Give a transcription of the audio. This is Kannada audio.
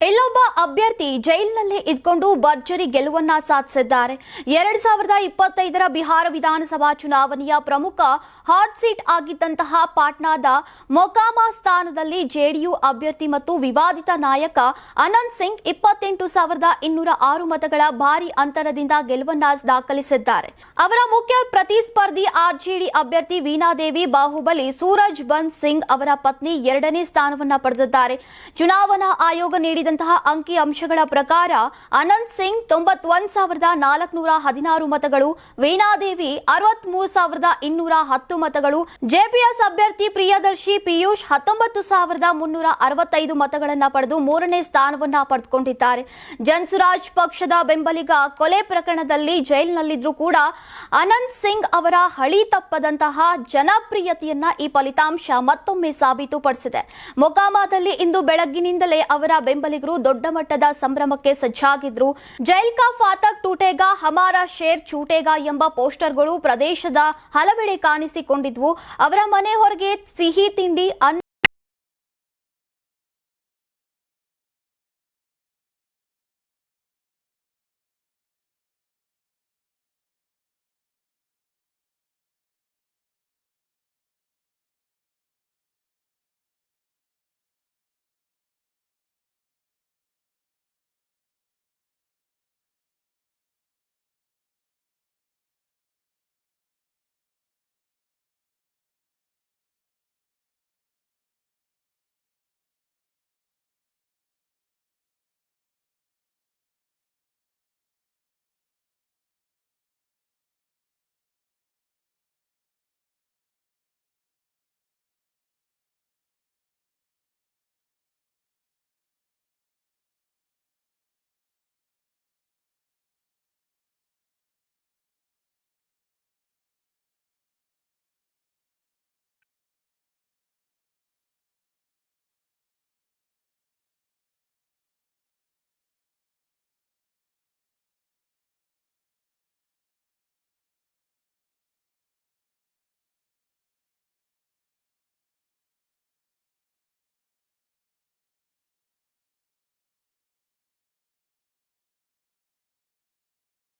Hello ಇಲ್ಲೊಬ್ಬ ಅಭ್ಯರ್ಥಿ ಜೈಲಿನಲ್ಲೇ ಇದ್ಕೊಂಡು ಭರ್ಜರಿ ಗೆಲುವನ್ನ ಸಾಧಿಸಿದ್ದಾರೆ. ಎರಡ್ ಸಾವಿರದ ಇಪ್ಪತ್ತೈದರ ಬಿಹಾರ ವಿಧಾನಸಭಾ ಚುನಾವಣೆಯ ಪ್ರಮುಖ ಹಾಟ್ ಸೀಟ್ ಆಗಿದ್ದಂತಹ ಪಾಟ್ನಾದ ಮೊಕಾಮಾ ಸ್ಥಾನದಲ್ಲಿ ಜೆಡಿಯು ಅಭ್ಯರ್ಥಿ ಮತ್ತು ವಿವಾದಿತ ನಾಯಕ ಅನಂತ್ ಸಿಂಗ್ ಇಪ್ಪತ್ತೆಂಟು ಸಾವಿರದ ಇನ್ನೂರ ಆರು ಮತಗಳ ಭಾರಿ ಅಂತರದಿಂದ ಗೆಲುವನ್ನ ದಾಖಲಿಸಿದ್ದಾರೆ. ಅವರ ಮುಖ್ಯ ಪ್ರತಿಸ್ಪರ್ಧಿ ಆರ್ಜೆಡಿ ಅಭ್ಯರ್ಥಿ ವೀಣಾದೇವಿ, ಬಾಹುಬಲಿ, ಸೂರಜ್ ಬನ್ ಸಿಂಗ್ ಅವರ ಪತ್ನಿ ಎರಡನೇ ಸ್ಥಾನವನ್ನ ಪಡೆದಿದ್ದಾರೆ. ಚುನಾವಣಾ ಆಯೋಗ ನೀಡಿದಂತಹ ಅಂಕಿ ಅಂಶಗಳ ಪ್ರಕಾರ ಅನಂತ್ ಸಿಂಗ್ ತೊಂಬತ್ತೊಂದು ಸಾವಿರದ ನಾಲ್ಕುನೂರ ಹದಿನಾರು ಮತಗಳು, ವೀಣಾದೇವಿ ಅರವತ್ಮೂರು ಸಾವಿರದ ಇನ್ನೂರ ಹತ್ತು ಮತಗಳು, ಜೆಪಿಎಸ್ ಅಭ್ಯರ್ಥಿ ಪ್ರಿಯದರ್ಶಿ ಪಿಯೂಷ್ ಹತ್ತೊಂಬತ್ತು ಸಾವಿರದ ಮುನ್ನೂರ ಅರವತ್ತೈದು ಮತಗಳನ್ನು ಪಡೆದು ಮೂರನೇ ಸ್ಥಾನವನ್ನ ಪಡೆದುಕೊಂಡಿದ್ದಾರೆ. ಜನ್ಸುರಾಜ್ ಪಕ್ಷದ ಬೆಂಬಲಿಗ ಕೊಲೆ ಪ್ರಕರಣದಲ್ಲಿ ಜೈಲಿನಲ್ಲಿದ್ರೂ ಕೂಡ ಅನಂತ್ ಸಿಂಗ್ ಅವರ ಹಳಿ ತಪ್ಪದಂತಹ ಜನಪ್ರಿಯತೆಯನ್ನ ಈ ಫಲಿತಾಂಶ ಮತ್ತೊಮ್ಮೆ ಸಾಬೀತುಪಡಿಸಿದೆ. ಮೊಕಾಮಾದಲ್ಲಿ ಇಂದು ಬೆಳಗ್ಗಿನಿಂದಲೇ ಅವರ ಬೆಂಬಲಿಗರು ದೊಡ್ಡ ಮಟ್ಟದ ಸಂಭ್ರಮಕ್ಕೆ ಸಜ್ಜಾಗಿದ್ರು. ಜೈಲ್ ಕಾ ಫಾತಕ್ ಟೂಟೇಗಾ, ಹಮಾರ ಶೇರ್ ಚೂಟೇಗಾ ಎಂಬ ಪೋಸ್ಟರ್ಗಳು ಪ್ರದೇಶದ ಹಲವೆಡೆ ಕಾಣಿಸಿಕೊಂಡಿದ್ವು. ಅವರ ಮನೆ ಹೊರಗೆ ಸಿಹಿ ತಿಂಡಿ, ಅನ್ನ